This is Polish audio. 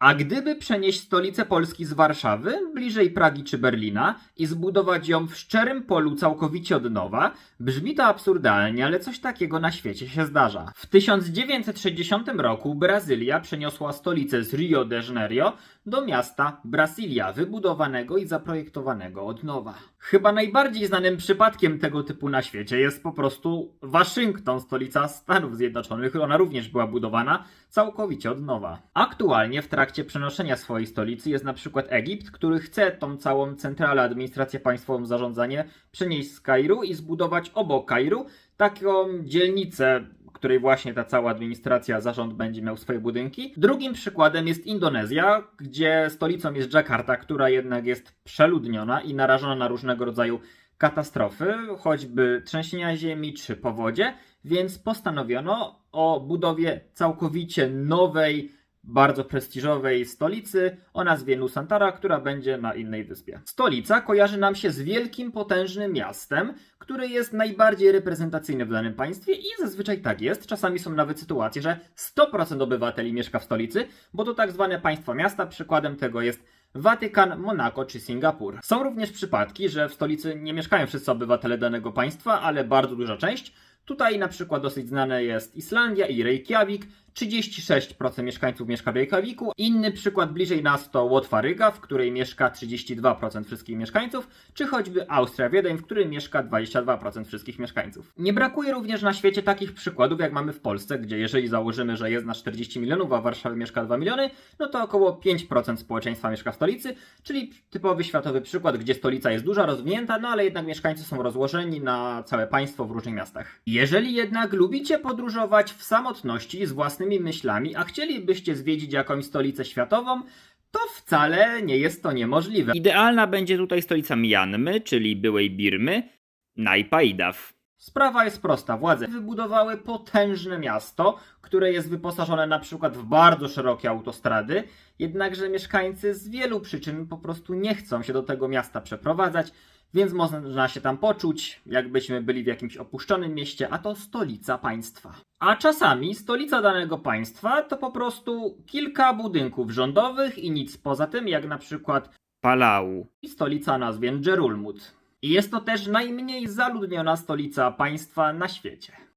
A gdyby przenieść stolicę Polski z Warszawy, bliżej Pragi czy Berlina, i zbudować ją w szczerym polu całkowicie od nowa, brzmi to absurdalnie, ale coś takiego na świecie się zdarza. W 1960 roku Brazylia przeniosła stolicę z Rio de Janeiro do miasta Brasilia, wybudowanego i zaprojektowanego od nowa. Chyba najbardziej znanym przypadkiem tego typu na świecie jest po prostu Waszyngton, stolica Stanów Zjednoczonych. Ona również była budowana całkowicie od nowa. Aktualnie w trakcie przenoszenia swojej stolicy jest na przykład Egipt, który chce tą całą centralę administrację państwową zarządzanie przenieść z Kairu i zbudować obok Kairu taką dzielnicę której właśnie ta cała administracja, zarząd będzie miał swoje budynki. Drugim przykładem jest Indonezja, gdzie stolicą jest Dżakarta, która jednak jest przeludniona i narażona na różnego rodzaju katastrofy, choćby trzęsienia ziemi czy powodzie, więc postanowiono o budowie całkowicie nowej, bardzo prestiżowej stolicy o nazwie Nusantara, która będzie na innej wyspie. Stolica kojarzy nam się z wielkim, potężnym miastem, które jest najbardziej reprezentacyjne w danym państwie i zazwyczaj tak jest. Czasami są nawet sytuacje, że 100% obywateli mieszka w stolicy, bo to tak zwane państwo miasta. Przykładem tego jest Watykan, Monako czy Singapur. Są również przypadki, że w stolicy nie mieszkają wszyscy obywatele danego państwa, ale bardzo duża część. Tutaj na przykład dosyć znane jest Islandia i Reykjavik. 36% mieszkańców mieszka w Reykjaviku. Inny przykład bliżej nas to Łotwa Ryga, w której mieszka 32% wszystkich mieszkańców, czy choćby Austria Wiedeń, w którym mieszka 22% wszystkich mieszkańców. Nie brakuje również na świecie takich przykładów, jak mamy w Polsce, gdzie jeżeli założymy, że jest na 40 milionów, a w Warszawie mieszka 2 miliony, no to około 5% społeczeństwa mieszka w stolicy, czyli typowy światowy przykład, gdzie stolica jest duża, rozwinięta, no ale jednak mieszkańcy są rozłożeni na całe państwo w różnych miastach. Jeżeli jednak lubicie podróżować w samotności z własnymi myślami, a chcielibyście zwiedzić jakąś stolicę światową, to wcale nie jest to niemożliwe. Idealna będzie tutaj stolica Mjanmy, czyli byłej Birmy, Najpaidaw. Sprawa jest prosta. Władze wybudowały potężne miasto, które jest wyposażone na przykład w bardzo szerokie autostrady, jednakże mieszkańcy z wielu przyczyn po prostu nie chcą się do tego miasta przeprowadzać, więc można się tam poczuć, jakbyśmy byli w jakimś opuszczonym mieście, a to stolica państwa. A czasami stolica danego państwa to po prostu kilka budynków rządowych i nic poza tym, jak na przykład Palau. stolica o nazwie Dżerulmut. I jest to też najmniej zaludniona stolica państwa na świecie.